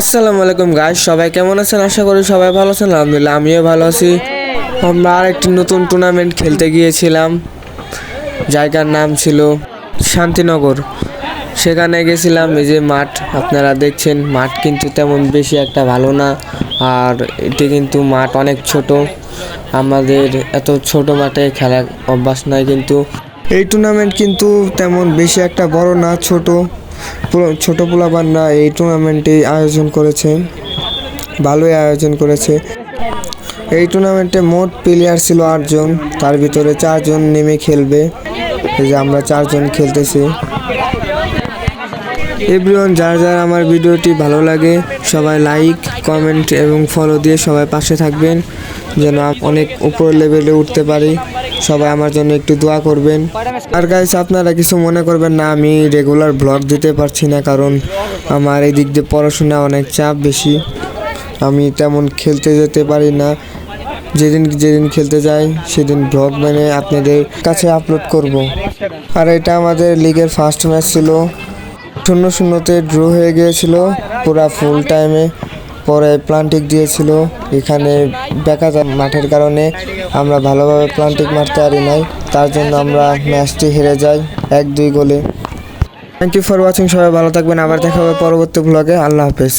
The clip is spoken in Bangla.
আসসালামু আলাইকুম গাইস সবাই কেমন আছেন? আশা করি সবাই ভালো আছেন। আলহামদুলিল্লাহ, আমিও ভালো আছি। আমরা আরেকটি নতুন টুর্নামেন্ট খেলতে গিয়েছিলাম। জায়গার নাম ছিল শান্তিনগর। সেখানে গেছিলাম এই যে মাঠ, আপনারা দেখছেন, মাঠ কিন্তু তেমন বেশি একটা ভালো না। আর এটি কিন্তু মাঠ অনেক ছোট। আমাদের এত ছোট মাঠে খেলার অভ্যাস নয় কিন্তু। এই টুর্নামেন্ট কিন্তু তেমন বেশি একটা বড় না, ছোট। ছোট পোলাবানরা এই টুর্নামেন্টে আয়োজন করেছে। ভালোই আয়োজন করেছে। এই টুর্নামেন্টে মোট প্লেয়ার ছিল আটজন তার ভিতরে চারজন নেমে খেলবে। এই যে আমরা চারজন খেলতেছি। এভরিওয়ান যার যার আমার ভিডিওটি ভালো লাগে, সবাই লাইক কমেন্ট এবং ফলো দিয়ে সবাই পাশে থাকবেন, যেন অনেক উপর লেভেলে উঠতে পারি। সবাই আমার জন্য একটু দোয়া করবেন। আর গাইস আপনারা কিছু মনে করবেন না, আমি রেগুলার ব্লগ দিতে পারছি না, কারণ আমার এই দিক দিয়ে পড়াশোনা অনেক চাপ বেশি। আমি তেমন খেলতে যেতে পারি না। যেদিন যেদিন খেলতে যাই, সেদিন ব্লগ মানে আপনাদের কাছে আপলোড করব। আর এটা আমাদের লিগের ফার্স্ট ম্যাচ ছিল। শূন্য শূন্যতে ড্র হয়ে গিয়েছিল, পুরা ফুল টাইমে পরে প্লান্টিক দিয়েছিল। এখানে দেখা যায় মাঠের কারণে আমরা ভালোভাবে প্লান্টিক মারতে পারি নাই। তার জন্য আমরা ম্যাচটি হেরে যাই এক দুই গোলে। থ্যাংক ইউ ফর ওয়াচিং সবাই ভালো থাকবেন। আবার দেখা হবে পরবর্তী ব্লগে আল্লাহ হাফেজ।